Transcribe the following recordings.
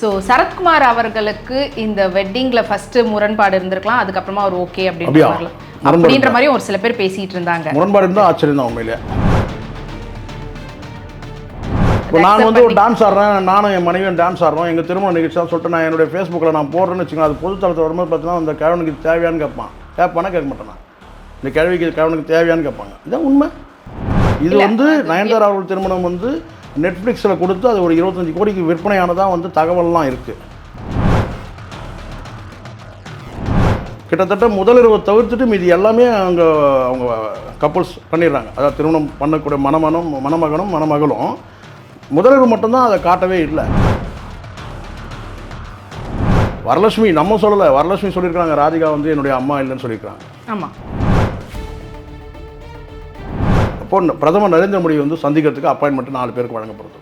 So Sarathkumar அவர்களுக்கு இந்த வெட்டிங்ல first முரண்பாடு இருந்திருக்கலாம் அதுக்கப்புறமா அவர் ஓகே அப்படின்னு அப்படின்ற மாதிரி ஒரு சில பேர் பேசிட்டு இருந்தாங்க. முரண்பாடு இருந்தால் ஆச்சரியம் தான் உண்மையிலே. இப்போ நான் வந்து ஒரு டான்ஸ் ஆடுறேன் நானும் என் மனைவியும் டான்ஸ் ஆடுறோம். எங்கள் திருமண நிகழ்ச்சி தான் சொல்லிட்டு நான் என்னுடைய ஃபேஸ்புக்கில் நான் போடுறேன்னு வச்சுக்கோங்க அது பொதுத்தளத்தில் வரும்போது பார்த்தீங்கன்னா அந்த கிழவனுக்கு தேவையான்னு கேட்பான். கேட்பானா கேட்க மாட்டேன்? இந்த கேள்விக்கு இது கிழவனுக்கு தேவையான்னு கேட்பாங்க. இதான் உண்மை. இது வந்து நயன்தாரா அவர்கள் திருமணம் வந்து நெட்ஃப்ளிக்ஸில் கொடுத்து அது ஒரு இருபத்தஞ்சி கோடிக்கு விற்பனையானதாக வந்து தகவல்லாம் இருக்குது கிட்டத்தட்ட முதலிரவை தவிர்த்துட்டு மீதி எல்லாமே அவங்க அவங்க கப்புள்ஸ் பண்ணிடுறாங்க. அதாவது திருமணம் பண்ணக்கூடிய மணமனும் மணமகனும் மணமகளும். முதலிரவு மட்டும்தான் அதை காட்டவே இல்லை. வரலட்சுமி நம்ம சொல்லலை. வரலட்சுமி சொல்லியிருக்காங்க ராதிகா வந்து என்னுடைய அம்மா இல்லைன்னு சொல்லியிருக்காங்க ஆமாம் அப்போ ந- பிரதமர் நரேந்திர மோடி வந்து சந்திக்கிறதுக்கு அப்பாயின்மெண்ட் நாலு பேருக்கு வழங்கப்படுது.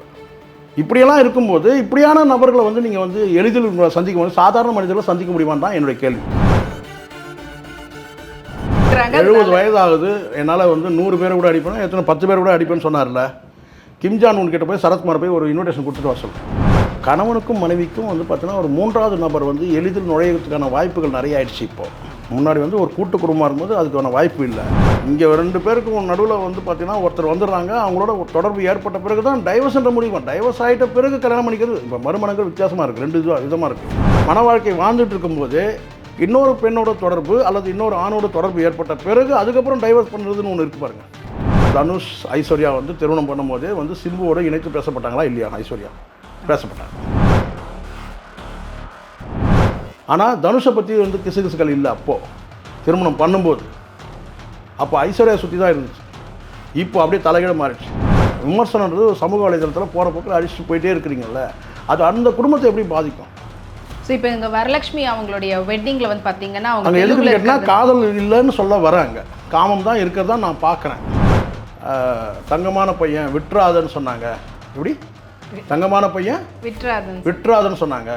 இப்படியெல்லாம் இருக்கும்போது இப்படியான நபர்களை வந்து நீங்கள் வந்து எளிதில் சந்திக்க முடியும். சாதாரண மனிதர்களை சந்திக்க முடியுமான்னு தான் என்னுடைய கேள்வி. எழுபது வயது ஆகுது என்னால் வந்து நூறு பேரை கூட அடிப்பேன் எத்தனை பத்து பேர் கூட அடிப்பேன்னு சொன்னார்ல. கிம்ஜான் உன் கிட்ட போய் சரத்குமார் போய் ஒரு இன்விடேஷன் கொடுத்துட்டு வர சொல்லு. கணவனுக்கும் மனைவிக்கும் வந்து பார்த்தீங்கன்னா ஒரு மூன்றாவது நபர் வந்து எளிதில் நுழையிறதுக்கான வாய்ப்புகள் நிறைய ஆயிடுச்சு இப்போ. முன்னாடி வந்து ஒரு கூட்டு குடும்பமாக இருக்கும்போது அதுக்கான வாய்ப்பு இல்லை. இங்கே ரெண்டு பேருக்கும் நடுவில் வந்து பார்த்தீங்கன்னா ஒருத்தர் வந்துடுறாங்க. அவங்களோட தொடர்பு ஏற்பட்ட பிறகு தான் டைவர்ஸ்ன்ற முடிவு டைவர்ஸ் ஆகிட்ட பிறகு கல்யாணம் பண்ணிக்கிறது இப்போ மறுமணங்கள் வித்தியாசமாக இருக்குது ரெண்டு இதுவாக விதமாக இருக்குது மன வாழ்க்கை வாழ்ந்துட்டு இருக்கும்போது இன்னொரு பெண்ணோட தொடர்பு அல்லது இன்னொரு ஆணோட தொடர்பு ஏற்பட்ட பிறகு அதுக்கப்புறம் டைவர்ஸ் பண்ணுறதுன்னு ஒன்று இருக்கு பாருங்கள் தனுஷ் ஐஸ்வர்யா வந்து திருமணம் பண்ணும்போதே வந்து சிம்புவோட இணைத்து பேசப்பட்டாங்களா இல்லையா? ஐஸ்வர்யா பேசப்பட்டாங்க. ஆனால் தனுஷை பற்றி வந்து கிசுகிசுகள் இல்லை அப்போது திருமணம் பண்ணும்போது. அப்போ ஐஸ்வர்யா சுற்றி தான் இருந்துச்சு. இப்போ அப்படியே தலைகீழ மாறிடுச்சு. விமர்சனன்றது சமூக வலைதளத்தில் போகிற போக்கில் அடிச்சுட்டு போயிட்டே இருக்கிறீங்கல்ல. அது அந்த குடும்பத்தை எப்படி பாதிக்கும்? ஸோ இப்போ இங்க வரலட்சுமி அவங்களுடைய வெட்டிங்ல வந்து பாத்தீங்கன்னா அவங்க அங்கே எதுக்கு தெலுங்குல கேட்டால் இருக்கிறது- காதல் இல்லைன்னு சொல்ல வராங்க. காமம் தான் இருக்கிறதா நான் பார்க்குறேன் தங்கமான பையன் விட்டுறாதன்னு சொன்னாங்க. எப்படி? தங்கமான பையன்? விட்டுறாதுன்னு விட்டுறாதன்னு சொன்னாங்க.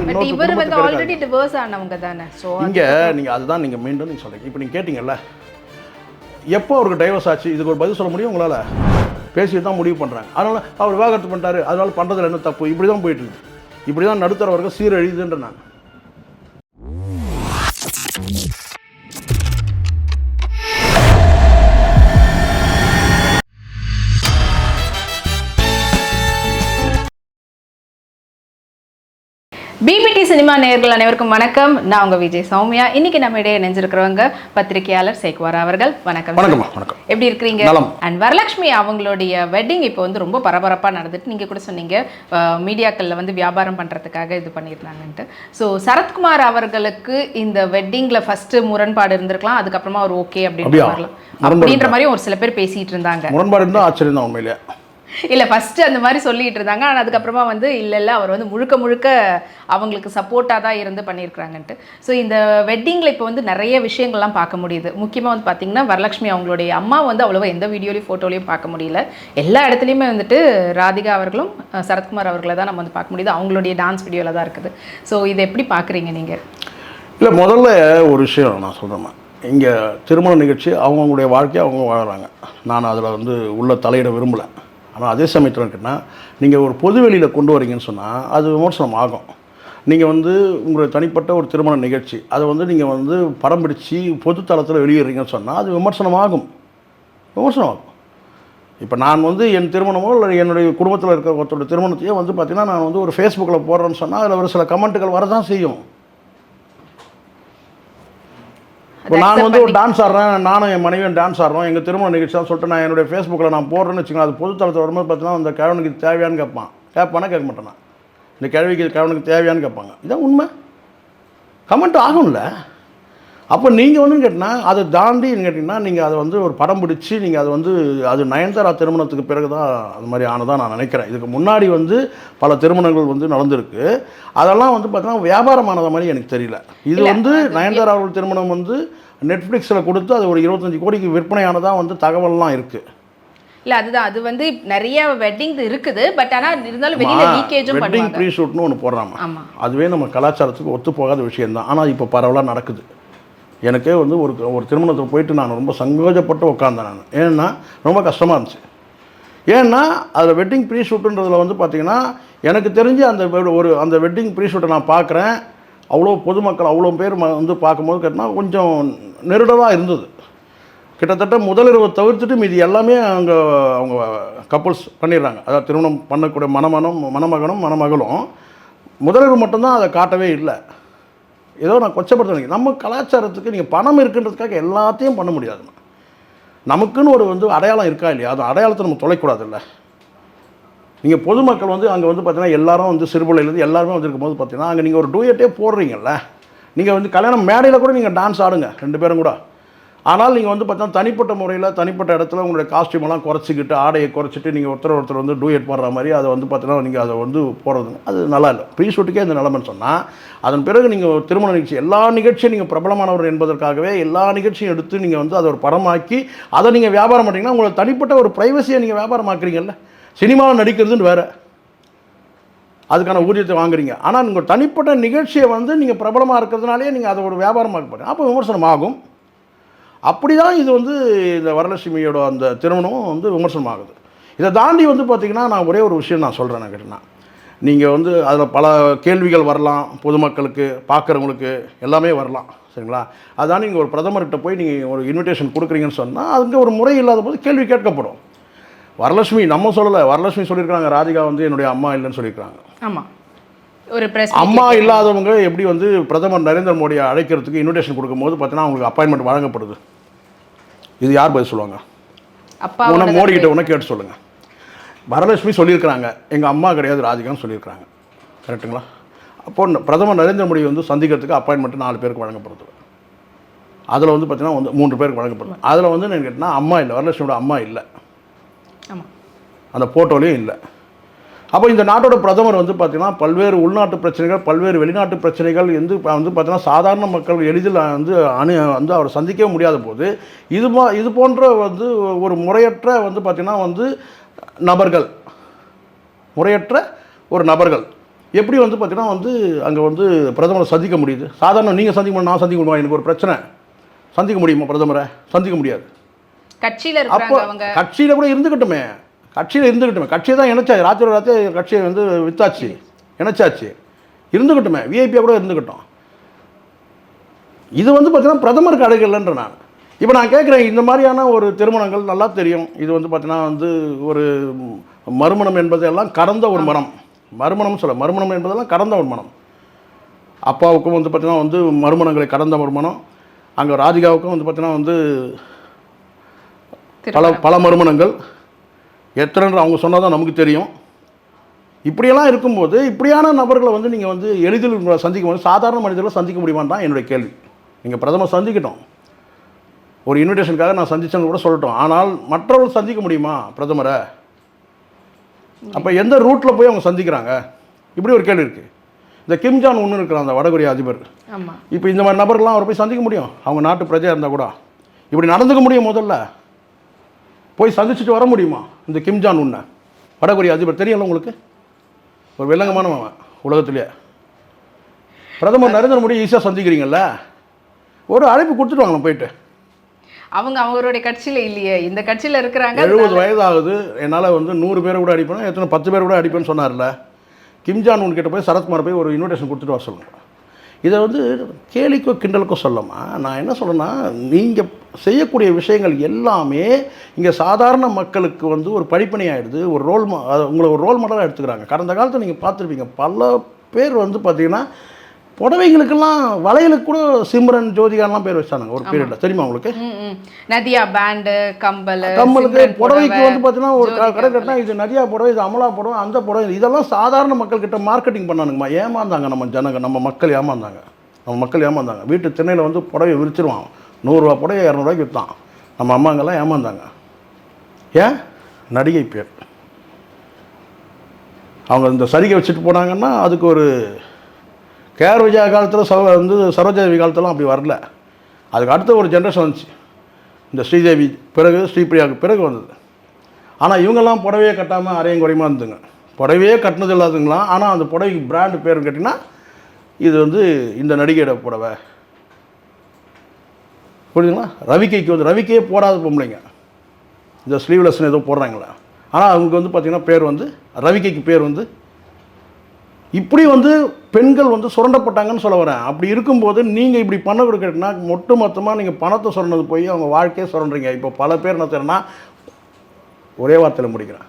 பட் இன்னொரு இவர் வந்து குடும்பத்துக்கு ஆல்ரெடி டிவோர்ஸ் ஆனவங்க தானே. ஸோ இங்கே நீங்கள் அதுதான் நீங்கள் மீண்டும் நீங்கள் சொல்றீங்க. இப்போ நீங்கள் கேட்டிங்கல்ல எப்போ அவருக்கு டைவர்ஸ் ஆச்சு? இதுக்கு ஒரு பதில் சொல்ல முடியும் உங்களால்? பேசி தான் முடிவு பண்ணுறாங்க அதனால் அவர் விவாகரத்து பண்ணிட்டாரு. அதனால் பண்ணுறதுல என்ன தப்பு? இப்படி தான் போயிட்டு இருக்கு. இப்படி தான் நடுத்தர வர்க்கம் சீரழியுதுன்ற நான். சினிமா நேயர்கள் அனைவருக்கும் வணக்கம். நான் உங்க விஜய் சௌமியா. இன்னைக்கு நம்ம இடையே இணைஞ்சிருக்கிறவங்க பத்திரிகையாளர் சேக்வார் அவர்கள். வணக்கம் வணக்கம். எப்படி இருக்கிறீங்க. அண்ட் வரலட்சுமி அவங்களுடைய வெட்டிங் இப்போ வந்து ரொம்ப பரபரப்பாக நடந்துட்டு நீங்கள் கூட சொன்னீங்க. மீடியாக்களில் வந்து வியாபாரம் பண்ணுறதுக்காக இது பண்ணியிருந்தாங்கன்ட்டு ஸோ சரத்குமார் அவர்களுக்கு இந்த வெட்டிங்கில் ஃபஸ்ட்டு முரண்பாடு இருந்திருக்கலாம். அதுக்கப்புறமா அவர் ஓகே அப்படின்னு அப்படின்ற மாதிரி ஒரு சில பேர் பேசிட்டு இருந்தாங்க. முரண்பாடு இருந்தால் ஆச்சரியம் தான் உண்மையிலே. இல்லை ஃபஸ்ட்டு அந்த மாதிரி சொல்லிட்டு இருந்தாங்க. ஆனால் அதுக்கப்புறமா வந்து இல்லை இல்லை அவர் வந்து முழுக்க முழுக்க அவங்களுக்கு சப்போர்ட்டாக தான் இருந்து பண்ணியிருக்கிறாங்கன்ட்டு. ஸோ இந்த வெட்டிங்கில் இப்போ வந்து நிறைய விஷயங்கள்லாம் பார்க்க முடியுது. முக்கியமாக வந்து பார்த்தீங்கன்னா வரலட்சுமி அவங்களுடைய அம்மா வந்து அவ்வளோவா எந்த வீடியோலையும் ஃபோட்டோலையும் பார்க்க முடியல. எல்லா இடத்துலையுமே வந்துட்டு ராதிகா அவர்களும் சரத்குமார் அவர்களை தான் நம்ம வந்து பார்க்க முடியுது. அவங்களுடைய டான்ஸ் வீடியோவில் தான் இருக்குது. ஸோ இதை எப்படி பார்க்குறீங்க நீங்கள் இல்லை முதல்ல ஒரு விஷயம் நான் சொல்கிறேன் இங்கே திருமண நிகழ்ச்சி அவங்கவுங்களுடைய வாழ்க்கையை அவங்க வாழ்கிறாங்க நான் அதில் வந்து உள்ள தலையிட விரும்பலை. ஆனால் அதே சமயத்தில் இருக்குன்னா நீங்கள் ஒரு பொது வெளியில் கொண்டு வரீங்கன்னு சொன்னால் அது விமர்சனம் ஆகும். நீங்கள் வந்து உங்களுடைய தனிப்பட்ட ஒரு திருமண நிகழ்ச்சி அதை வந்து நீங்கள் வந்து படம் பிடிச்சி பொது தளத்தில் வெளியிடுறீங்கன்னு சொன்னால் அது விமர்சனம் ஆகும். ஆகும். இப்போ நான் வந்து என் திருமணமோ இல்லை என்னுடைய குடும்பத்தில் இருக்கிற ஒருத்தருடைய திருமணத்தையோ வந்து பார்த்திங்கன்னா நான் வந்து ஒரு ஃபேஸ்புக்கில் போடுறேன்னு சொன்னால் அதில் ஒரு சில கமெண்ட்டுகள் வரதான் செய்யும். இப்போ நான் வந்து ஒரு டான்ஸ் ஆடுறேன் நானும் என் மனைவியும் டான்ஸ் ஆடுறோம். எங்கள் திருமண நிகழ்ச்சி தான் சொல்லிட்டு நான் என்னுடைய ஃபேஸ்புக்கில் நான் போடுறேன்னு வச்சுக்கோங்க அது பொது தளத்தில் வரும்போது பார்த்தீங்கன்னா அந்த கிழவனுக்கு தேவையான்னு கேட்பான். கேட்பானா கேட்க மாட்டேன். இந்த கேள்விக்கு இது கிழவனுக்கு தேவையான்னு கேட்பாங்க. இதான் உண்மை. கமெண்ட் ஆகும்ல. அப்போ நீங்கள் வந்து கேட்டிங்கன்னா அதை தாண்டி கேட்டிங்கன்னா நீங்கள் அதை வந்து ஒரு படம் பிடிச்சி நீங்கள் அதை வந்து அது நயன்தாரா திருமணத்துக்கு பிறகு தான் அது மாதிரி ஆனதாக நான் நினைக்கிறேன். இதுக்கு முன்னாடி வந்து பல திருமணங்கள் வந்து நடந்திருக்கு. அதெல்லாம் வந்து பார்த்தீங்கன்னா வியாபாரமானது மாதிரி எனக்கு தெரியல. இது வந்து நயன்தாரா அவர்கள் திருமணம் வந்து நெட்ஃப்ளிக்ஸில் கொடுத்து அது ஒரு இருபத்தஞ்சி கோடிக்கு விற்பனையானதாக வந்து தகவல்லாம் இருக்குது இல்லை அதுதான். அது வந்து நிறைய வெட்டிங் இருக்குது. பட் ஆனால் இருந்தாலும் வெளியில லீக்கேஜும் வெட்டிங் பண்ணுவாங்க. ப்ரீ ஷூட்னு ஒன்று போடுறாங்க அதுவே நம்ம கலாச்சாரத்துக்கு ஒத்து போகாத விஷயம்தான். ஆனால் இப்போ பரவலாக நடக்குது. எனக்கே வந்து ஒரு ஒரு திருமணத்துக்கு போயிட்டு நான் ரொம்ப சங்கோஜப்பட்டு உட்காந்தேன் நான். ஏன்னா ரொம்ப கஷ்டமாக இருந்துச்சு. ஏன்னா அதில் வெட்டிங் ப்ரீ ஷூட்டுன்றதில் வந்து பார்த்திங்கன்னா எனக்கு தெரிஞ்சு அந்த ஒரு அந்த வெட்டிங் ப்ரீஷூட்டை நான் பார்க்குறேன் அவ்வளோ பொதுமக்கள் அவ்வளோ பேர் ம- வந்து பார்க்கும்போது கேட்டினா கொஞ்சம் நெருடலாக இருந்தது. கிட்டத்தட்ட முதலிரவை தவிர்த்துட்டு மீதி எல்லாமே அங்கே அவங்க கப்புள்ஸ் பண்ணிடுறாங்க. அதாவது திருமணம் பண்ணக்கூடிய மணமனம் மணமகனும் மணமகளும். முதலிரவு மட்டும்தான் அதை காட்டவே இல்லை. ஏதோ நான் கொச்சப்படுத்த நம்ம கலாச்சாரத்துக்கு நீங்கள் பணம் இருக்குன்றதுக்காக எல்லாத்தையும் பண்ண முடியாது. நமக்குன்னு ஒரு வந்து அடையாளம் இருக்கா இல்லையா? அது அடையாளத்தை நம்ம தொலைக்கூடாதுல்ல. நீங்கள் பொதுமக்கள் வந்து அங்கே வந்து பார்த்தீங்கன்னா எல்லாரும் வந்து சிறுபுள்ளையிலேருந்து எல்லாருமே வந்துருக்கும் போது பார்த்தீங்கன்னா அங்கே நீங்கள் ஒரு டூயட்டே போடுறீங்கல்ல. நீங்கள் வந்து கல்யாணம் மேடையில் கூட நீங்கள் டான்ஸ் ஆடுங்க ரெண்டு பேரும் கூட. ஆனால் நீங்கள் வந்து பார்த்தா தனிப்பட்ட முறையில் தனிப்பட்ட இடத்துல உங்களுடைய காஸ்டியூமெல்லாம் குறைச்சிக்கிட்டு ஆடையை குறைச்சிட்டு நீங்கள் ஒருத்தர் ஒருத்தர் வந்து டூயட் போடுற மாதிரி அதை வந்து பார்த்தீங்கன்னா நீங்கள் அதை வந்து போடுறதுங்க அது நல்லா இல்லை. ப்ரீ ஷூட்டுக்கே இந்த நிலைமைன்னு சொன்னால் அதன் பிறகு நீங்கள் திருமண நிகழ்ச்சி எல்லா நிகழ்ச்சியும் நீங்கள் பிரபலமானவர் என்பதற்காகவே எல்லா நிகழ்ச்சியும் எடுத்து நீங்கள் வந்து அதை ஒரு படமாக்கி அதை நீங்கள் வியாபாரம் பண்ணிங்கன்னா உங்களை தனிப்பட்ட ஒரு ப்ரைவசியை நீங்கள் வியாபாரம் ஆக்குறீங்கல்ல. சினிமாவில் நடிக்கிறதுன்னு வேறு. அதுக்கான ஊதியத்தை வாங்குறீங்க. ஆனால் உங்கள் தனிப்பட்ட நிகழ்ச்சியை வந்து நீங்கள் பிரபலமாக இருக்கிறதுனாலே நீங்கள் அதை ஒரு வியாபாரமாக போகிறீங்க அப்போ விமர்சனம் ஆகும். அப்படி தான் இது வந்து இந்த வரலட்சுமியோட அந்த திருமணம் வந்து விமர்சனம் ஆகுது இதை தாண்டி வந்து பார்த்திங்கன்னா நான் ஒரே ஒரு விஷயம் நான் சொல்கிறேன் நான் கேட்டேன்னா நீங்கள் வந்து அதில் பல கேள்விகள் வரலாம் பொதுமக்களுக்கு பார்க்குறவங்களுக்கு எல்லாமே வரலாம் சரிங்களா? அதான் நீங்கள் ஒரு பிரதமர்கிட்ட போய் நீங்கள் ஒரு இன்விடேஷன் கொடுக்குறீங்கன்னு சொன்னால் அதுக்கு ஒரு முறை இல்லாத போது கேள்வி கேட்கப்படும். வரலட்சுமி நம்ம சொல்லலை வரலட்சுமி சொல்லியிருக்காங்க ராதிகா வந்து என்னுடைய அம்மா இல்லைன்னு சொல்லியிருக்காங்க ஆமா. ஒரு அம்மா இல்லாதவங்க எப்படி வந்து பிரதமர் நரேந்திர மோடியை அழைக்கிறதுக்கு இன்விடேஷன் கொடுக்கும்போது பார்த்தீங்கன்னா அவங்களுக்கு அப்பாயின்மெண்ட் வழங்கப்படுது. இது யார் பதில் சொல்லுவாங்க? அப்பா உன மோடி கிட்ட உன கேட்டு சொல்லுங்க. வரலட்சுமி சொல்லியிருக்கிறாங்க. எங்கள் அம்மா கிடையாது ராதிகான்னு சொல்லியிருக்கிறாங்க. கரெக்ட்டுங்களா? அப்போ பிரதமர் நரேந்திர மோடி வந்து சந்திக்கிறதுக்கு அப்பாயின்மெண்ட் நாலு பேருக்கு வழங்கப்படுது. அதில் வந்து பார்த்தீங்கன்னா வந்து மூன்று பேருக்கு வழங்கப்படுது. அதில் வந்து என்ன கேட்டால் அம்மா இல்லை. வரலட்சுமியோட அம்மா இல்லை. அந்த போட்டோலையும் இல்லை. அப்போ இந்த நாட்டோட பிரதமர் வந்து பார்த்தீங்கன்னா பல்வேறு உள்நாட்டு பிரச்சனைகள் பல்வேறு வெளிநாட்டு பிரச்சனைகள் வந்து வந்து பார்த்தீங்கன்னா சாதாரண மக்கள் எளிதில் வந்து அணு வந்து அவரை சந்திக்கவே முடியாத போது இது மா இது போன்ற வந்து ஒரு முறையற்ற வந்து பார்த்தீங்கன்னா வந்து நபர்கள் முறையற்ற ஒரு நபர்கள் எப்படி வந்து பார்த்தீங்கன்னா வந்து அங்கே வந்து பிரதமரை சந்திக்க முடியுது? சாதாரண நீங்கள் சந்திக்க முடியும் நான் சந்திக்க முடியுமா? எனக்கு ஒரு பிரச்சனை. சந்திக்க முடியுமா பிரதமரை? சந்திக்க முடியாது. கட்சியில அப்போ கட்சியில் கூட இருந்துக்கட்டுமே. கட்சியில் இருந்துக்கட்டுமே கட்சியை தான் இணைச்சாச்சு. ராத்திரி ராத்திரி கட்சியை வந்து வித்தாச்சு. இணைச்சாச்சு. இருந்துக்கிட்டுமே விஐபியாக கூட இருந்துக்கட்டும் இது வந்து பார்த்தீங்கன்னா பிரதமருக்கு அழகில்லைன்ற நான். இப்போ நான் கேட்குறேன் இந்த மாதிரியான ஒரு திருமணங்கள் நல்லா தெரியும். இது வந்து பார்த்தீங்கன்னா வந்து ஒரு மறுமணம் என்பதெல்லாம் கடந்த ஒரு மனம் மறுமணம் சொல்ல மறுமணம் என்பதெல்லாம் கடந்த ஒரு மனம் அப்பாவுக்கும் வந்து பார்த்தீங்கன்னா வந்து மறுமணங்களை கடந்த மனம் அங்கே ராதிகாவுக்கும் வந்து பார்த்தீங்கன்னா வந்து பல பல மறுமணங்கள். எத்தனை அவங்க சொன்னால் தான் நமக்கு தெரியும். இப்படியெல்லாம் இருக்கும்போது இப்படியான நபர்களை வந்து நீங்கள் வந்து எளிதில் சந்திக்க முடியும். சாதாரண மனிதர்களை சந்திக்க முடியுமான்னு தான் என்னுடைய கேள்வி. நீங்கள் பிரதமர் சந்திக்கட்டும். ஒரு இன்விடேஷனுக்காக நான் சந்திச்சேன்னு கூட சொல்லட்டும். ஆனால் மற்றவர்கள் சந்திக்க முடியுமா பிரதமரை? அப்போ எந்த ரூட்டில் போய் அவங்க சந்திக்கிறாங்க? இப்படி ஒரு கேள்வி இருக்குது இந்த கிம்ஜான் ஒன்று இருக்கிற அந்த வடகொரிய அதிபர். இப்போ இந்த மாதிரி நபர்கள்லாம் அவரை போய் சந்திக்க முடியும்? அவங்க நாட்டு பிரஜையாக இருந்தால் கூட. இப்படி நடந்துக்க முடியும் முதல்ல. போய் சந்திச்சுட்டு வர முடியுமா? இந்த கிம்ஜான் உன்னை வடகொரிய அதிபர் தெரியல உங்களுக்கு? ஒரு வில்லங்கமானவன் உலகத்திலேயே பிரதமர் நரேந்திர மோடி ஈஸியாக சந்திக்கிறீங்கல்ல? ஒரு அழைப்பு கொடுத்துட்டு வாங்க போயிட்டு. அவங்க அவங்களுடைய கட்சியில இல்லையே. இந்த கட்சியில இருக்கிறாங்க எழுபது வயதாகுது. என்னால் வந்து நூறு பேரை கூட அடிப்பேன் எத்தனை பத்து பேர் கூட அடிப்பேன்னு சொன்னார்ல. கிம்ஜான் உன் கிட்ட போய் சரத்குமார் போய் ஒரு இன்விடேஷன் கொடுத்துட்டு வர சொல்லுங்க. இதை வந்து கேலிக்கோ கிண்டலுக்கோ சொல்லமா? நான் என்ன சொல்றேன்னா நீங்கள் செய்யக்கூடிய விஷயங்கள் எல்லாமே இங்கே சாதாரண மக்களுக்கு வந்து ஒரு படிப்பணி ஆயிடுது ஒரு ரோல் மா உங்களை ஒரு ரோல் மாடலாக எடுத்துக்கிறாங்க. கடந்த காலத்தில் நீங்கள் பார்த்துருப்பீங்க. பல பேர் வந்து பார்த்தீங்கன்னா புடவைங்களுக்கெல்லாம் வளையலுக்கு கூட சிம்ரன் ஜோதிகாலாம் பேர் வச்சானுங்க. ஒரு பீரியடில் தெரியுமா உங்களுக்கு. நதியா பேண்டு கம்பல் கம்மலுக்கு சிம்ரன் புடவைக்கு புடவை. வந்து பார்த்தீங்கன்னா ஒரு கடை கட்டினா இது நதியா புடவை இது அமலா புடவை அந்த புடவை இதெல்லாம் சாதாரண மக்கள்கிட்ட மார்க்கெட்டிங் பண்ணானுங்கம்மா. ஏமாந்தாங்க நம்ம ஜனங்க நம்ம மக்கள் ஏமாந்தாங்க. நம்ம மக்கள் ஏமாந்தாங்க. வீட்டு திண்ணையில் வந்து புடவை விரிச்சிருவான். நூறுரூவா புடவை இரநூறுவாய்க்கு விற்றான் நம்ம அம்மாங்கெல்லாம் ஏமாந்தாங்க. ஏன்? நடிகை பேர். அவங்க இந்த சரிகை வச்சுட்டு போனாங்கன்னா அதுக்கு ஒரு கேஆர் விஜயா காலத்தில் ச வந்து சரோஜாதேவி காலத்திலாம் அப்படி வரல. அதுக்கு அடுத்த ஒரு ஜென்ரேஷன் வந்துச்சு. இந்த ஸ்ரீதேவி பிறகு ஸ்ரீபிரியாவுக்கு பிறகு வந்தது. ஆனால் இவங்கெல்லாம் புடவையே கட்டாமல் அரையும் குறையுமா இருந்துங்க. புடவையே கட்டினது இல்லாதுங்களாம் ஆனால் அந்த புடவைக்கு பிராண்டு பேர் கேட்டிங்கன்னா இது வந்து இந்த நடிகையோட புடவை. புரியுதுங்களா ரவிக்கைக்கு வந்து ரவிக்கையே போடாத பொம்பளைங்க. இந்த ஸ்லீவ்லெஸ்னு ஏதோ போடுறாங்களே. ஆனால் அவங்களுக்கு வந்து பார்த்திங்கன்னா பேர் வந்து ரவிக்கைக்கு பேர் வந்து இப்படி வந்து பெண்கள் வந்து சுரண்டப்பட்டாங்கன்னு சொல்ல வரேன். அப்படி இருக்கும்போது நீங்கள் இப்படி பண்ண கொடுக்கறதுனா மொட்டு மொத்தமாக நீங்கள் பணத்தை சுரண்டது போய் அவங்க வாழ்க்கையே சுரண்டுறீங்க. இப்போ பல பேர் என்ன செய்யறேன்னா ஒரே வார்த்தையில் முடிக்கிறேன்.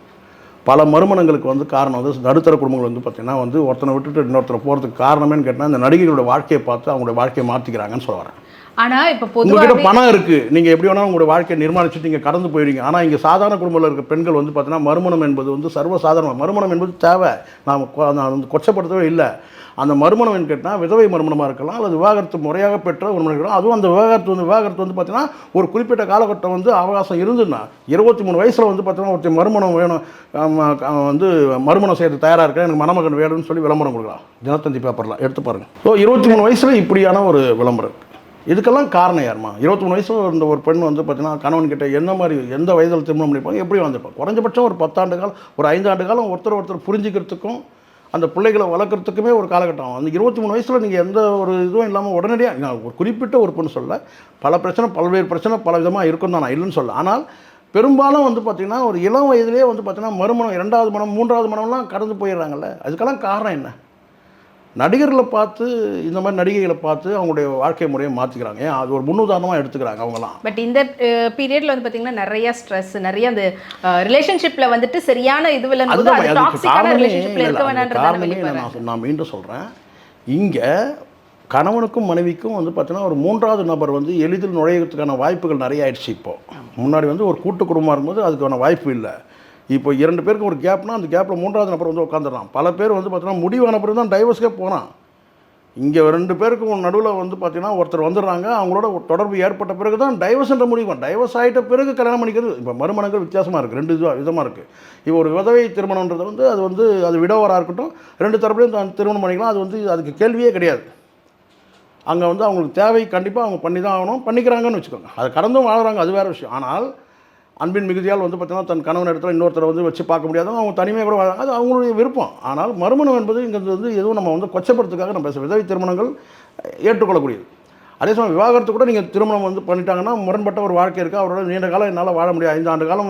பல மறுமணங்களுக்கு வந்து காரணம் வந்து நடுத்தர குடும்பங்கள் வந்து பார்த்திங்கன்னா வந்து ஒருத்தனை விட்டுட்டு இன்னொருத்தரை போகிறதுக்கு காரணமேன்னு கேட்டால் இந்த நடிகைகளோட வாழ்க்கையை பார்த்து அவங்களோட வாழ்க்கையை மாற்றிக்கிறாங்கன்னு சொல்ல வரேன். ஆனா இப்ப பொதுவாக பணம் இருக்கு. நீங்க எப்படி வேணாலும் உங்களோட வாழ்க்கையை நிர்மாணிச்சுட்டு நீங்க கடந்து போயிடுவீங்க. ஆனா இங்க சாதாரண குடும்பத்தில் இருக்க பெண்கள் வந்து பார்த்தீங்கன்னா மறுமணம் என்பது வந்து சர்வசாதாரணம். மறுமணம் என்பது தேவை. நாம் நான் வந்து கொச்சப்படுத்தவே இல்லை. அந்த மறுமணம் கேட்டால் விதவை மறுமணமாக இருக்கலாம் அல்லது விவாகரத்து முறையாக பெற்ற ஒரு இருக்கலாம். அதுவும் அந்த விவாகரத்து வந்து விவாகரத்து வந்து பார்த்தீங்கன்னா ஒரு குறிப்பிட்ட காலகட்டம் வந்து அவகாசம் இருந்துன்னா இருபத்தி மூணு வயசில் வந்து பார்த்தீங்கன்னா ஒருத்தர் மறுமணம் வேணும் வந்து மறுமணம் செய்யறது தயாராக இருக்கேன் எனக்கு மணமகன் வேணும்னு சொல்லி விளம்பரம் கொடுக்கலாம். தினத்தந்தி பேப்பரில் எடுத்து பாருங்க. ஸோ இருபத்தி மூணு வயசில் இப்படியான ஒரு விளம்பரம். இதுக்கெல்லாம் காரணம் யாருமா இருபத்தி மூணு வயசில் இருந்த ஒரு பெண் வந்து பார்த்தீங்கன்னா கணவன்கிட்ட என்ன மாதிரி எந்த வயதில் திருமணம் பண்ணிப்பாங்க எப்படி வந்திருப்பாங்க குறைஞ்சபட்சம் ஒரு பத்தாண்டு காலம் ஒரு ஐந்தாண்டு காலம் ஒருத்தர் ஒருத்தர் புரிஞ்சுக்கிறதுக்கும் அந்த பிள்ளைகளை வளர்க்குறதுக்குமே ஒரு காலகட்டம் அந்த இருபத்தி மூணு வயசில் நீங்கள் எந்த ஒரு இதுவும் இல்லாமல் உடனடியாக நான் ஒரு குறிப்பிட்ட ஒரு பொண்ணு சொல்ல பல பிரச்சனை பல்வேறு பிரச்சனை பல விதமாக இருக்கும் தான் நான் இல்லைன்னு சொல்ல. ஆனால் பெரும்பாலும் வந்து பார்த்திங்கன்னா ஒரு இளம் வயதிலே வந்து பார்த்திங்கன்னா மறுமணம் இரண்டாவது மனம் மூன்றாவது மனம்லாம் கடந்து போயிடுறாங்கல்ல. அதுக்கெல்லாம் காரணம் என்ன? நடிகர்களை பார்த்து இந்த மாதிரி நடிகைகளை பார்த்து அவங்களுடைய வாழ்க்கை முறையை மாற்றிக்கிறாங்க ஏன்? அது ஒரு முன்னுதாரணமாக எடுத்துக்கிறாங்க அவங்கலாம் பட் இந்த பீரியட்ல வந்து பாத்தீங்கன்னா நிறைய ஸ்ட்ரெஸ் நிறைய அந்த ரிலேஷன்ஷிப்ல வந்துட்டு சரியான டாக்ஸிக்கான காரணமே நான் நான் மீண்டும் சொல்கிறேன் இங்கே கணவனுக்கும் மனைவிக்கும் வந்து பார்த்தீங்கன்னா ஒரு மூன்றாவது நபர் வந்து எளிதில் நுழையிறதுக்கான வாய்ப்புகள் நிறைய ஆயிடுச்சு இப்போ. முன்னாடி வந்து ஒரு கூட்டு குடும்பம் இருக்கும்போது அதுக்கான வாய்ப்பு இல்லை. இப்போ இரண்டு பேருக்கு ஒரு கேப்னா அந்த கேப்பில் மூன்றாவது நபர் வந்து உட்காந்துடுறான் பல பேர் வந்து பார்த்தீங்கன்னா முடிவான பிறகு தான் டைவர்ஸ்க்கே போகிறான் இங்கே ரெண்டு பேருக்கும் நடுவில் வந்து பார்த்தீங்கன்னா ஒருத்தர் வந்துடுறாங்க. அவங்களோட தொடர்பு ஏற்பட்ட பிறகு தான் டைவர்ஸ்ன்ற முடிவு டைவர்ஸ் ஆகிட்ட பிறகு கல்யாணம் பண்ணிக்கிறது. இப்போ மறுமணங்கள் வித்தியாசமாக இருக்குது ரெண்டு இதுவாக விதமாக இருக்குது இப்போ ஒரு விதவை திருமணம்ன்றது வந்து அது வந்து அது விடவராக இருக்கட்டும் ரெண்டு தரப்புலையும் திருமணம் பண்ணிக்கலாம். அது வந்து அதுக்கு கேள்வியே கிடையாது. அங்கே வந்து அவங்களுக்கு தேவை கண்டிப்பாக அவங்க பண்ணி தான் ஆகணும். பண்ணிக்கிறாங்கன்னு வச்சுக்கோங்க. அதை கடந்தும் வாழ்கிறாங்க அது வேறு விஷயம். ஆனால் அன்பின் மிகுதியால் வந்து பார்த்தீங்கன்னா தன் கணவன் இடத்துல இன்னொருத்தரை வந்து வச்சு பார்க்க முடியாது. அவங்க தனிமையாக கூட வாழ அது அவங்களுடைய விருப்பம். ஆனால் மறுமணம் என்பது இங்கே வந்து எதுவும் நம்ம வந்து கொச்சப்படுறதுக்காக நம்ம பேச விதவை திருமணங்கள் ஏற்றுக்கொள்ளக்கூடியது. அதே சமயம் விவாகரத்து கூட நீங்கள் திருமணம் வந்து பண்ணிட்டாங்கன்னா முரண்பட்ட ஒரு வாழ்க்கை இருக்குது அவரோட நீண்ட காலம் என்னால் வாழ முடியாது. ஐந்து ஆண்டு காலம்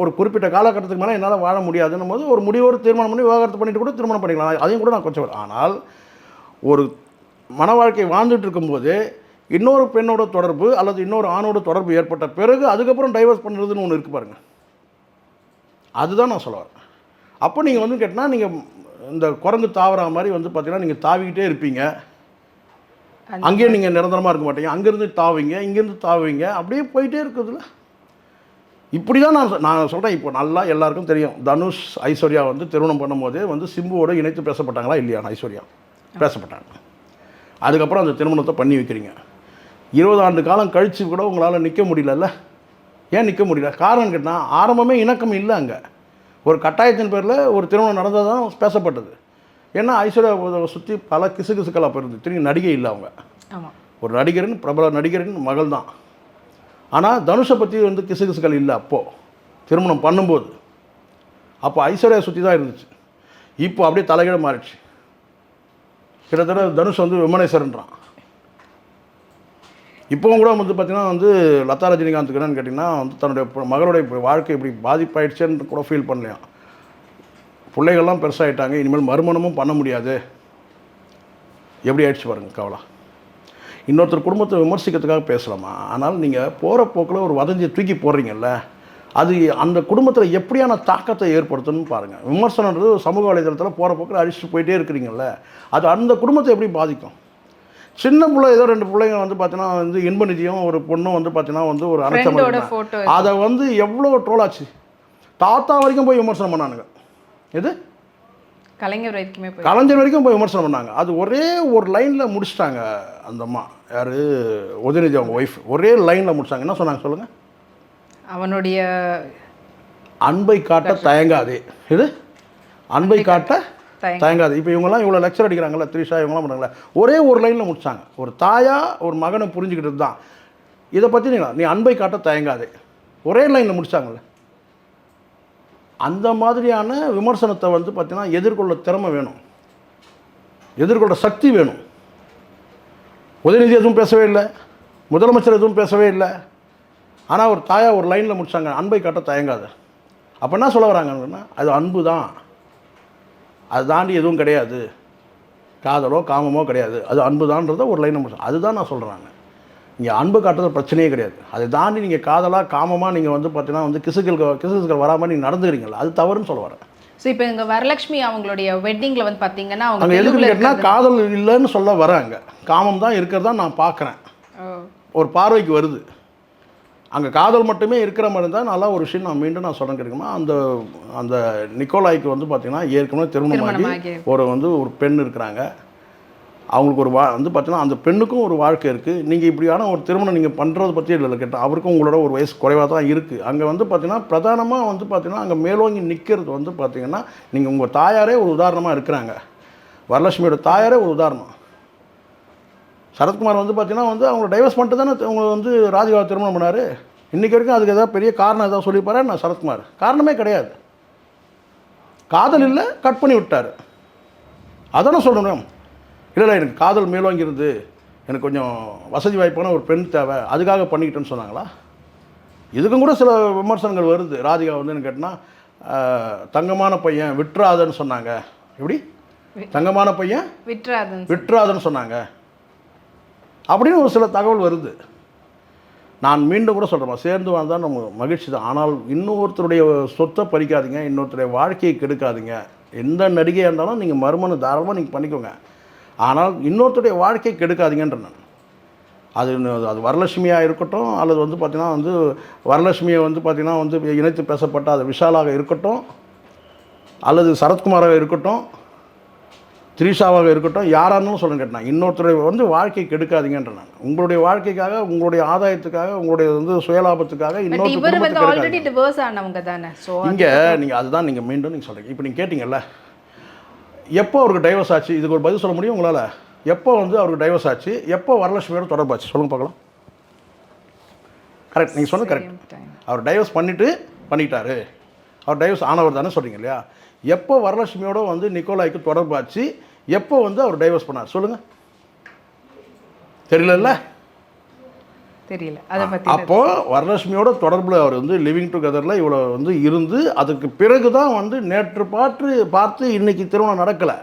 ஒரு குறிப்பிட்ட காலகட்டத்துக்கு மேலே என்னால் வாழ முடியாதுன்னும் போது ஒரு முடிவோடு திருமணம் பண்ணி விவாகரத்து பண்ணிட்டு கூட திருமணம் பண்ணிக்கலாம். அதையும் கூட நான் கொச்சம் ஆனால் ஒரு மன வாழ்க்கை வாழ்ந்துட்டு இருக்கும்போது இன்னொரு பெண்ணோட தொடர்பு அல்லது இன்னொரு ஆணோட தொடர்பு ஏற்பட்ட பிறகு அதுக்கப்புறம் டைவர்ஸ் பண்ணுறதுன்னு ஒன்று இருக்கு பாருங்க. அதுதான் நான் சொல்ல வரேன். அப்போ நீங்கள் வந்து கேட்டினா நீங்கள் இந்த குரங்கு தாவரா மாதிரி வந்து பார்த்தீங்கன்னா நீங்கள் தாவிக்கிட்டே இருப்பீங்க. அங்கேயே நீங்கள் நிரந்தரமாக இருக்க மாட்டீங்க. அங்கேருந்து தாவிங்க இங்கேருந்து தாவிங்க அப்படியே போயிட்டே இருக்குதுல்ல. இப்படி தான் நான் நான் சொல்கிறேன் இப்போ நல்லா எல்லாருக்கும் தெரியும். தனுஷ் ஐஸ்வர்யா வந்து திருமணம் பண்ணும்போதே வந்து சிம்புவோட இணைத்து பேசப்பட்டாங்களா இல்லையா? ஐஸ்வர்யா பேசப்பட்டாங்க. அதுக்கப்புறம் அந்த திருமணத்தை பண்ணி வைக்கிறீங்க. இருபது ஆண்டு காலம் கழித்து கூட உங்களால் நிற்க முடியலல்ல? ஏன் நிற்க முடியல? காரணம் கேட்டால் ஆரம்பமே இணக்கம் இல்லை அங்கே. ஒரு கட்டாயத்தின் பேரில் ஒரு திருமணம் நடந்ததான் பேசப்பட்டது. ஏன்னா ஐஸ்வர்யா சுற்றி பல கிசுகிசுக்கள் அப்போ இருந்து திரும்பி நடிகை இல்லை அவங்க. ஒரு நடிகரின் பிரபல நடிகரின் மகள் தான் ஆனால் தனுஷை பற்றி வந்து கிசுகிசுக்கள் இல்லை அப்போது திருமணம் பண்ணும்போது. அப்போ ஐஸ்வர்யா சுற்றி தான் இருந்துச்சு. இப்போ அப்படியே தலைகீழ மாறிடுச்சு. கிட்டத்தட்ட தனுஷ் வந்து விமனேஸ்வரன்றான் இப்போவும் கூட வந்து பார்த்தீங்கன்னா வந்து லதா ரஜினிகாந்த் என்னன்னு கேட்டிங்கன்னா வந்து தன்னுடைய மகளுடைய வாழ்க்கை இப்படி பாதிப்பாயிடுச்சுன்னு கூட ஃபீல் பண்ணலையாம் பிள்ளைகள்லாம் பெருசாகிட்டாங்க இனிமேல் மறுமணமும் பண்ண முடியாது. எப்படி ஆயிடுச்சு பாருங்க கவலை. இன்னொருத்தர் குடும்பத்தை விமர்சிக்கிறதுக்காக பேசலாமா? ஆனால் நீங்கள் போகிற போக்கில் ஒரு வதந்தியை தூக்கி போடுறீங்கல்ல அது அந்த குடும்பத்தில் எப்படியான தாக்கத்தை ஏற்படுத்தணும்னு பாருங்கள் விமர்சனன்றது சமூக வலைதளத்தில் போகிற போக்கில் அழிச்சிட்டு போயிட்டே இருக்கிறீங்கல்ல அது அந்த குடும்பத்தை எப்படி பாதிக்கும்? சின்ன பிள்ளை ஏதோ ரெண்டு பிள்ளைங்க வந்து பார்த்தீங்கன்னா வந்து இன்ப நிதியும் ஒரு பொண்ணும் வந்து பார்த்தீங்கன்னா வந்து ஒரு போட்டோ அதை வந்து எவ்வளோ ட்ரோல் ஆச்சு? தாத்தா வரைக்கும் போய் விமர்சனம் பண்ணானுங்க. எது? கலைஞர் வரைக்குமே கலைஞர் வரைக்கும் போய் விமர்சனம் பண்ணாங்க. அது ஒரே ஒரு லைனில் முடிச்சிட்டாங்க அந்த அம்மா. யார்? உதயநிதி அவங்க ஒய்ஃப் ஒரே லைனில் முடிச்சாங்க. என்ன சொன்னாங்க சொல்லுங்கள் அவனுடைய அன்பை காட்ட தயங்காதே. இது அன்பை காட்ட தயங்காது. இப்போ இவங்கெல்லாம் இவ்வளோ லெக்சர் அடிக்கிறாங்கல்ல த்ரீஷா இவங்கலாம் பண்ணுறாங்களே ஒரே ஒரு லைனில் முடிச்சாங்க. ஒரு தாயா ஒரு மகனை புரிஞ்சுக்கிட்டு தான் இதை பற்றி நீங்களா நீ அன்பை காட்ட தயங்காது. ஒரே லைனில் முடிச்சாங்கல்ல. அந்த மாதிரியான விமர்சனத்தை வந்து பார்த்தீங்கன்னா எதிர்கொள்ள திறமை வேணும். எதிர்கொள்ள சக்தி வேணும். உதயநிதி எதுவும் பேசவே இல்லை. முதலமைச்சர் எதுவும் பேசவே இல்லை. ஆனால் ஒரு தாயா ஒரு லைனில் முடிச்சாங்க. அன்பை காட்ட தயங்காது. அப்போ என்ன சொல்ல வராங்கன்னா அது அன்பு தான் அது தாண்டி எதுவும் கிடையாது. காதலோ காமமோ கிடையாது. அது அன்பு தான்றத ஒரு லைன் அதுதான் நான் சொல்கிறேன் இங்கே அன்பு காட்டுறது பிரச்சனையே கிடையாது. அதை தாண்டி நீங்கள் காதலாக காமமாக நீங்கள் வந்து பார்த்தீங்கன்னா வந்து கிசுக்கள் கிசுக்கள் வராமல் நீங்கள் நடந்துக்கிறீங்களா? அது தவறுன்னு சொல்ல வரேன். ஸோ இப்போ இங்க வரலட்சுமி அவங்களுடைய வெட்டிங்ல வந்து பாத்தீங்கன்னா அவங்க எதுக்கு கேட்டால் காதல் இல்லைன்னு சொல்ல வராங்க. காமம் தான் இருக்கிறதா நான் பார்க்குறேன் ஒரு பார்வைக்கு வருது. அங்கே காதல் மட்டுமே இருக்கிற மாதிரி இருந்தால் நல்லா ஒரு விஷயம் நான் மீண்டும் நான் சொல்கிறேன் அந்த அந்த நிக்கோலாய்க்கு வந்து பார்த்தீங்கன்னா ஏற்கனவே திருமணமாகி. ஒரு வந்து ஒரு பெண் இருக்கிறாங்க. அவங்களுக்கு ஒரு வா வந்து பார்த்தீங்கன்னா அந்த பெண்ணுக்கும் ஒரு வாழ்க்கை இருக்குது நீங்கள் இப்படியான ஒரு திருமணம் நீங்கள் பண்ணுறதை பற்றி இல்லை கேட்டால் அவருக்கும் உங்களோட ஒரு வயசு குறைவாக தான் இருக்குது அங்கே வந்து பார்த்தீங்கன்னா பிரதானமாக வந்து பார்த்தீங்கன்னா அங்கே மேலோங்கி நிற்கிறது வந்து பார்த்தீங்கன்னா நீங்கள் உங்கள் தாயாரே ஒரு உதாரணமாக இருக்கிறாங்க. வரலட்சுமியோட தாயாரே ஒரு உதாரணம். சரத்குமார் வந்து பார்த்தீங்கன்னா வந்து அவங்க டைவர்ஸ் பண்ணிட்டு தானே அவங்க வந்து ராஜிகாவை திருமணம் பண்ணார். இன்றைக்கி வரைக்கும் அதுக்கு ஏதாவது பெரிய காரணம் ஏதாவது சொல்லியிருப்பாரா? நான் சரத்குமார். காரணமே கிடையாது. காதல் இல்லை கட் பண்ணி விட்டார். அதானே சொல்லணும் இல்லை இல்லை எனக்கு காதல் மேலோங்கி இருந்து எனக்கு கொஞ்சம் வசதி வாய்ப்பான ஒரு பெண் தேவை. அதுக்காக பண்ணிக்கிட்டேன்னு சொன்னாங்களா? இதுக்கும் கூட சில விமர்சனங்கள் வருது. ராதிகா வந்து என்ன கேட்டால் தங்கமான பையன் விட்டுறாதன்னு சொன்னாங்க. எப்படி? தங்கமான பையன் விட்ராதன் விட்டுறாதுன்னு சொன்னாங்க. அப்படின்னு ஒரு சில தகவல் வருது. நான் மீண்டும் கூட சொல்கிறேன் சேர்ந்து வாழ்ந்தால் நம்ம மகிழ்ச்சி தான். ஆனால் இன்னொருத்தருடைய சொத்தை பறிக்காதீங்க இன்னொருத்தருடைய வாழ்க்கையை கெடுக்காதீங்க. எந்த நடிகையாக இருந்தாலும் நீங்கள் மறுமணம் தாராளமாக நீங்கள் பண்ணிக்கோங்க. ஆனால் இன்னொருத்தருடைய வாழ்க்கையை கெடுக்காதீங்கன்ற நான். அது அது வரலட்சுமியாக இருக்கட்டும் அல்லது வந்து பார்த்திங்கன்னா வந்து வரலட்சுமியை வந்து பார்த்திங்கன்னா வந்து இணைத்து பேசப்பட்ட அது விஷாலாக இருக்கட்டும் அல்லது சரத்குமாராக இருக்கட்டும் த்ரிஷாவாக இருக்கட்டும் யாராக இருந்தாலும் சொல்லுங்க கேட்டேன். இன்னொருத்தருடைய வந்து வாழ்க்கை கெடுக்காதீங்கன்ற நான். உங்களுடைய வாழ்க்கைக்காக உங்களுடைய ஆதாயத்துக்காக உங்களுடைய வந்து சுயலாபத்துக்காக இன்னொரு இங்கே நீங்கள் அதுதான் நீங்கள் மீண்டும் நீங்கள் சொல்கிறீங்க இப்போ நீங்கள் கேட்டிங்கல்ல எப்போ அவருக்கு டைவர்ஸ் ஆச்சு? இதுக்கு ஒரு பதில் சொல்ல முடியும் உங்களால்? எப்போ வந்து அவருக்கு டைவர்ஸ் ஆச்சு? எப்போ வரலட்சுமியோட தொடர்பாச்சு சொல்லுங்க பார்க்கலாம். கரெக்ட் நீங்கள் சொன்னது கரெக்ட் அவர் டைவர்ஸ் பண்ணிவிட்டு பண்ணிட்டாரு. அவர் டைவர்ஸ் ஆனவர் தானே சொல்கிறீங்க இல்லையா? எப்போ வரலட்சுமியோட வந்து நிக்கோலாய்க்கு தொடர்பாச்சு எப்போ வந்து அவர் டைவர்ஸ் பண்ணார்? சொல்லுங்கள் தெரியலல்ல? தெரியல. அப்போது வரலட்சுமியோட தொடர்பில் அவர் வந்து லிவிங் டுகெதரில் இவ்வளோ வந்து இருந்து அதுக்கு பிறகு தான் வந்து நேற்று பார்த்து பார்த்து இன்னைக்கு திருமணம் நடக்கலை.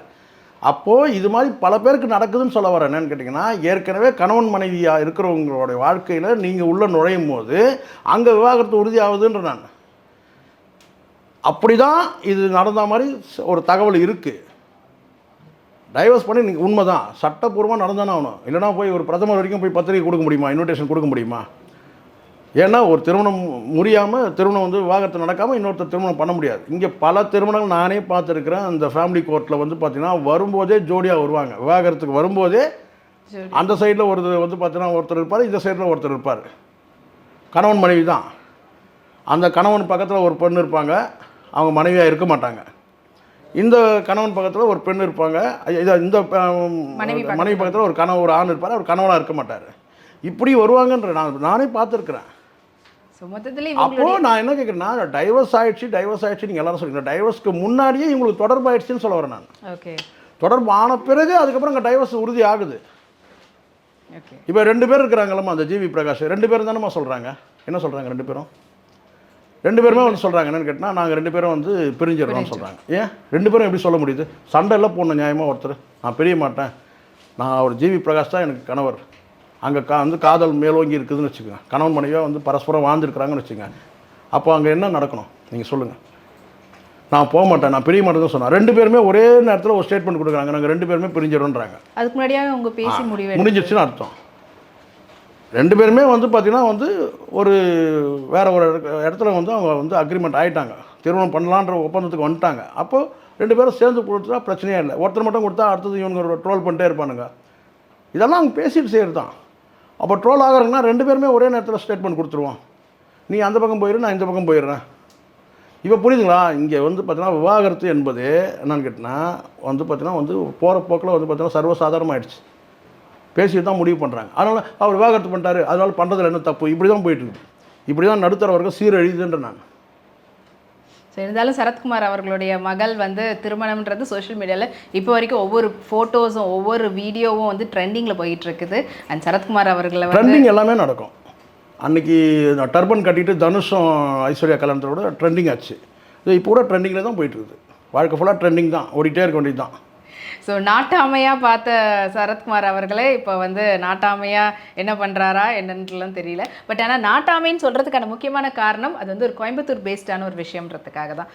அப்போது இது மாதிரி பல பேருக்கு நடக்குதுன்னு சொல்ல வரேன். என்னன்னு கேட்டிங்கன்னா ஏற்கனவே கணவன் மனைவியாக இருக்கிறவங்களுடைய வாழ்க்கையில் நீங்கள் உள்ளே நுழையும் போது அங்கே விவாகரத்து உறுதி ஆகுதுன்ற நான். அப்படி தான் இது நடந்த மாதிரி ஒரு தகவல் இருக்குது டைவர்ஸ் பண்ணி நீங்கள் உண்மை தான் சட்டப்பூர்வமாக நடந்தானே ஆகணும். இல்லைனா போய் ஒரு பிரதமர் வரைக்கும் போய் பத்திரிகை கொடுக்க முடியுமா? இன்விடேஷன் கொடுக்க முடியுமா? ஏன்னா ஒரு திருமணம் முடியாமல் திருமணம் வந்து விவாகரத்து நடக்காமல் இன்னொருத்தர் திருமணம் பண்ண முடியாது. இங்கே பல திருமணங்கள் நானே பார்த்துருக்குறேன். அந்த ஃபேமிலி கோர்ட்டில் வந்து பார்த்தீங்கன்னா வரும்போதே ஜோடியாக வருவாங்க. விவாகரத்துக்கு வரும்போதே. அந்த சைடில் ஒரு வந்து பார்த்தீங்கன்னா ஒருத்தர் இருப்பார். இந்த சைடில் ஒருத்தர் இருப்பார். கணவன் மனைவி தான் அந்த கணவன் பக்கத்தில் ஒரு பெண் இருப்பாங்க. அவங்க மனைவியாக இருக்க மாட்டாங்க. இந்த கணவன் பக்கத்தில் ஒரு பெண் இருப்பாங்க. இந்த மனைவி பக்கத்தில். ஒரு கணவன் ஒரு ஆண் இருப்பார். அவர் கணவனாக இருக்க மாட்டார். இப்படி வருவாங்கன்ற நான் நானே பார்த்துருக்குறேன். அப்போ நான் என்ன கேட்குறேன்னா டைவர்ஸ் ஆயிடுச்சு டைவர்ஸ் ஆயிடுச்சு நீங்கள் எல்லாரும் சொல்றீங்க. டைவர்ஸ்க்கு முன்னாடியே இவங்களுக்கு தொடர்பு ஆயிடுச்சுன்னு சொல்ல வரேன் நான். ஓகே. தொடர்பு ஆன பிறகு அதுக்கப்புறம் அங்கே டைவர்ஸ் உறுதி ஆகுது. இப்போ ரெண்டு பேர் இருக்கிறாங்களம்மா அந்த ஜிவி பிரகாஷ்? ரெண்டு பேரும் தானேம்மா சொல்கிறாங்க என்ன சொல்கிறாங்க ரெண்டு பேரும்? ரெண்டு பேருமே வந்து சொல்கிறாங்க என்னன்னு கேட்டால் நாங்கள் ரெண்டு பேரும் வந்து பிரிஞ்சிடறோம்னு சொல்கிறாங்க ஏன்? ரெண்டு பேரும் எப்படி சொல்ல முடியுது? சண்டை எல்லாம் போடணும் நியாயமாக ஒருத்தர். நான் பிரிய மாட்டேன். நான் ஒரு ஜிவி பிரகாஷ் தான் எனக்கு கணவர். அங்கே கா வந்து காதல் மேலோங்கி இருக்குதுன்னு வச்சுக்கோங்க. கணவன் மனைவியாக வந்து பரஸ்பரம் வாழ்ந்துருக்குறாங்கன்னு வச்சுக்கோங்க. அப்போ அங்கே என்ன நடக்கணும்? நீங்கள் சொல்லுங்கள் நான் போக மாட்டேன் நான் பிரிய மாட்டேன்னு சொன்னேன் ரெண்டு பேருமே ஒரே நேரத்தில் ஒரு ஸ்டேட்மெண்ட் கொடுக்குறாங்க. நாங்கள் ரெண்டு பேருமே பிரிஞ்சிடறோன்றாங்க. அதுக்கு முன்னாடியே அவங்க பேசி முடிவு முடிஞ்சிருச்சுன்னு அர்த்தம். ரெண்டு பேருமே வந்து பார்த்திங்கன்னா வந்து ஒரு வேற ஒரு இடத்துல வந்து அவங்க வந்து அக்ரிமெண்ட் ஆகிட்டாங்க திருமணம் பண்ணலான்ற ஒப்பந்தத்துக்கு வந்துட்டாங்க. அப்போது ரெண்டு பேரும் சேர்ந்து கொடுத்தா பிரச்சனையே இல்லை. ஒருத்தர் மட்டும் கொடுத்தா அடுத்தது இவங்க ட்ரோல் பண்ணிட்டே இருப்பானுங்க. இதெல்லாம் அவங்க பேசிட்டு செய்கிறது தான் அப்போ ட்ரோல் ஆகிறாங்கன்னா ரெண்டு பேருமே ஒரே நேரத்தில் ஸ்டேட்மெண்ட் கொடுத்துருவோம் நீ அந்த பக்கம் போயிடு நான் இந்த பக்கம் போயிடுறேன். இப்போ புரியுதுங்களா? இங்கே வந்து பார்த்தீங்கன்னா விவாகரத்து என்பது என்னன்னு கேட்டினா வந்து பார்த்தீங்கன்னா வந்து போகிற போக்கில் வந்து பார்த்தீங்கன்னா சர்வசாதாரணமாகிடுச்சு பேசிட்டு தான் முடிவு பண்ணுறாங்க அதனால் அவர் விவாகரத்து பண்ணிட்டாரு. அதனால பண்ணுறதுல என்ன தப்பு? இப்படி தான் போயிட்டு இருக்கு இப்படி தான் நடுத்தர வர்க்கம் சீரழிதுன்ற நான் ஸோ இருந்தாலும் சரத்குமார் அவர்களுடைய மகள் வந்து திருமணம்ன்றது சோஷியல் மீடியாவில் இப்போ வரைக்கும் ஒவ்வொரு ஃபோட்டோஸும் ஒவ்வொரு வீடியோவும் வந்து ட்ரெண்டிங்கில் போயிட்டு இருக்குது அண்ட் சரத்குமார் அவர்களை ட்ரெண்டிங் எல்லாமே நடக்கும். அன்னைக்கு டர்பன் கட்டிட்டு தனுஷும் ஐஸ்வர்யா கல்யாணத்தோட ட்ரெண்டிங் ஆச்சு. இது இப்போ கூட ட்ரெண்டிங்கில் தான் போயிட்டு இருக்குது வாழ்க்கை ஃபுல்லாக ட்ரெண்டிங் தான். ஓடிட்டே இருக்க வேண்டியது தான் ஸோ நாட்டாமையாக பார்த்த சரத்குமார் அவர்களே இப்போ வந்து நாட்டாமையாக என்ன பண்ணுறாரா என்னன்றலாம் தெரியல. பட் ஆனால் நாட்டாமைன்னு சொல்கிறதுக்கான முக்கியமான காரணம் அது வந்து ஒரு கோயம்புத்தூர் பேஸ்டான ஒரு விஷயம்ன்றதுக்காக தான்